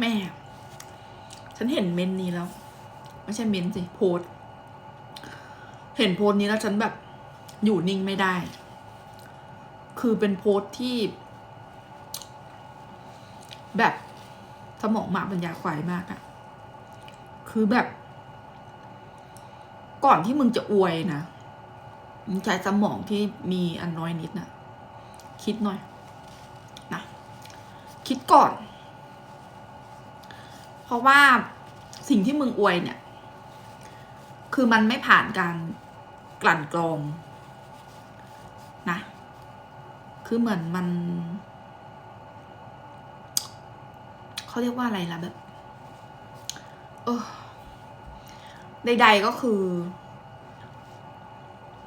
แม่ ฉันเห็นเมนนี้แล้ว ไม่ใช่เมนสิโพสเห็นโพสนี้แล้วฉันแบบอยู่นิ่งไม่ได้ คือเป็นโพสที่ แบบสมองหมาปัญญาควายมากอะคือแบบ ก่อนที่มึงจะอวยนะมึงใช้สมองที่มีอันน้อยนิดนะคิดหน่อยนะคิดก่อน เพราะว่าสิ่งที่มึงอวยเนี่ย คือมันไม่ผ่านการกลั่นกรองนะ คือเหมือนมัน เขาเรียกว่าอะไรล่ะแบบ เออใดๆก็คือ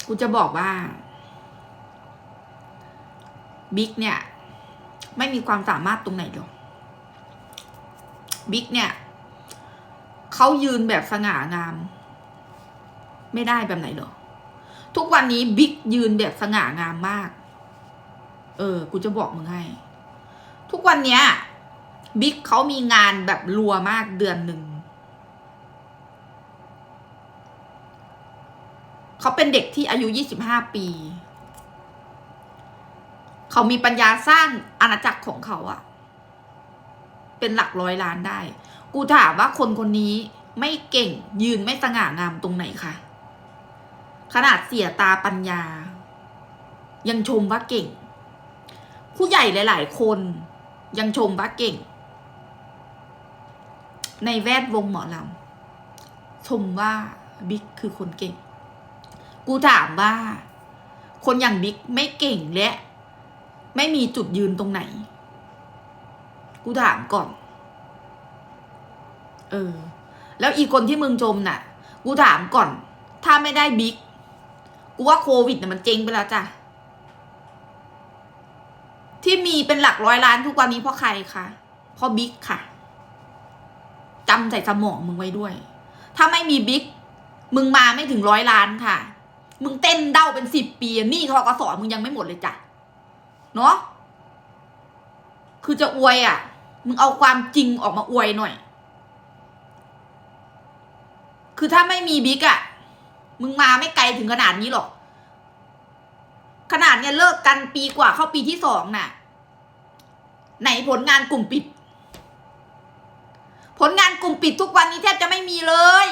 กูจะบอกว่าบิ๊กเนี่ย ไม่มีความสามารถตรงไหนหรอก บิ๊กเนี่ยเขายืนแบบสง่างาม ไม่ได้แบบไหนหรอ ทุกวันนี้บิ๊กยืนแบบสง่างามมาก เออ กูจะบอกมึงให้ ทุกวันเนี้ยบิ๊กเขามีงานแบบรัวมากเดือนหนึ่งเขาเป็นเด็กที่อายุ25ปี เขามีปัญญาสร้างอาณาจักรของเขาอะ เป็นหลักร้อยล้านได้ กูถามว่าคนคนนี้ไม่เก่งยืนไม่สง่างามตรงไหนคะขนาดเสียตาปัญญา ยังชมว่าเก่ง ผู้ใหญ่หลาย ๆ คนยังชมว่าเก่ง ในแวดวงหมอลำชมว่าบิ๊กคือคนเก่ง กูถามว่า คนอย่างบิ๊กไม่เก่งและ ไม่มีจุดยืนตรงไหน กูถามก่อน เออ แล้วอีกคนที่มึงชมน่ะ กูถามก่อน ถ้าไม่ได้บิ๊ก กูว่าโควิดเนี่ยมันเจ๊งไปแล้วจ้ะ ที่มีเป็นหลักร้อยล้านทุกวันนี้เพราะใครคะเพราะบิ๊กค่ะจำใส่สมองมึงไว้ด้วย ถ้าไม่มีบิ๊ก มึงมาไม่ถึงร้อยล้านค่ะ มึงเต้นเด้าเป็นสิบปีหนี่เขาก็สอมึงยังไม่หมดเลยจ้ะ เนาะ คือจะอวยอะ มึงเอาความจริงออกมาอวยหน่อย คือถ้าไม่มีบิ๊กอะมึงมาไม่ไกลถึงขนาดนี้หรอก ขนาดเนี้ยเลิกกันปีกว่าเข้าปีที่สองน่ะ ไหนผลงานกลุ่มปิด ผลงานกลุ่มปิดทุกวันนี้แทบจะไม่มีเลย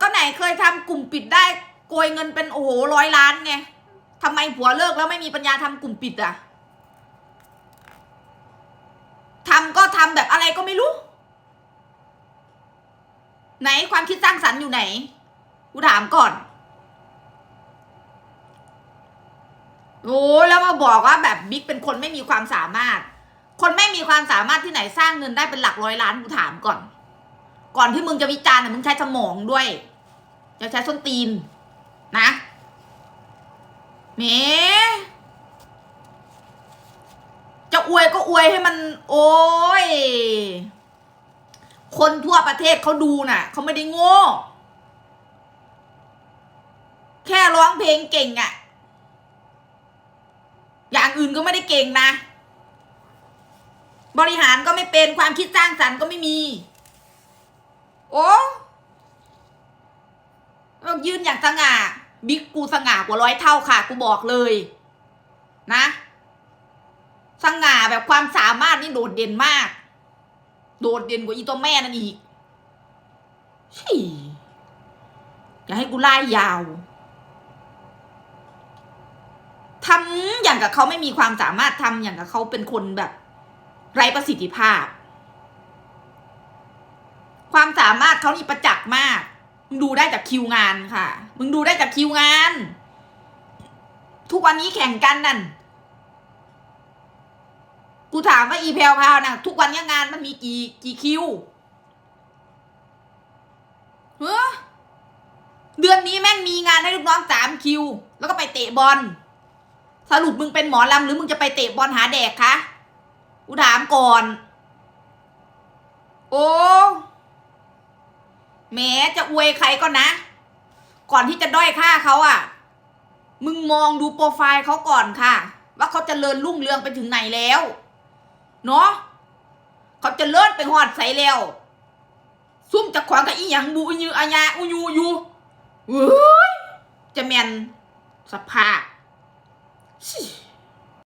ก็ไหนเคยทำกลุ่มปิดได้โกยเงินเป็นโอ้โหร้อยล้านไง ทำไมผัวเลิกแล้วไม่มีปัญญาทำกลุ่มปิดอะทำก็ทำแบบอะไรก็ไม่รู้ ไหนความคิดสร้างสรรค์อยู่ไหน กูถามก่อน โอ้แล้วมาบอกว่าแบบบิ๊กเป็นคนไม่มีความสามารถ คนไม่มีความสามารถที่ไหนสร้างเงินได้เป็นหลักร้อยล้านกูถามก่อน ก่อนที่มึงจะวิจารณ์นะมึงใช้สมองด้วยอย่าใช้ส้นตีนนะ เมจะอวยก็อวยให้มัน โอ้ย คนทั่วประเทศเขาดูน่ะ เขาไม่ได้โง่ แค่ร้องเพลงเก่งอะ่ะ อย่างอื่นก็ไม่ได้เก่งนะ บริหารก็ไม่เป็นความคิดสร้างสรรค์ก็ไม่มี โอ้ยืนอย่างสง่า บิ๊กกูสง่ากว่าร้อยเท่าค่ะ กูบอกเลย นะ สง่าแบบความสามารถนี่โดดเด่นมาก โดดเด่นกว่าอีตัวแม่นั่นอีกชี่อย่าให้กูไล่ยาวทำอย่างกับเขาไม่มีความสามารถทำอย่างกับเขาเป็นคนแบบ ไร้ประสิทธิภาพ ความสามารถเขานี่ประจักษ์มาก มึงดูได้จากคิวงานค่ะ มึงดูได้จากคิวงาน ทุกวันนี้แข่งกันนั่น กูถามว่าอีเพลพาวนะทุกวันนี้งานมันมีกี่กี่คิวเฮ้อเดือนนี้แม่งมีงานให้ลูกน้องสามคิว แล้วก็ไปเตะบอล สรุปมึงเป็นหมอลำหรือมึงจะไปเตะบอลหาแดกคะ กูถามก่อน โอ้ แหมจะอวยใครก็นะ ก่อนที่จะด้อยค่าเขาอะ่ะ มึงมองดูโปรไฟล์เขาก่อนค่ะ ว่าเขาจเจริญรุ่งเรืองไปถึงไหนแล้ว เนาะเขาจเจริญไปหอดใสแล้ว ซุ่มจะขวางกับอีหยังบูอุยูอาญาอุยูยูเว้ยจะแมนสภาพ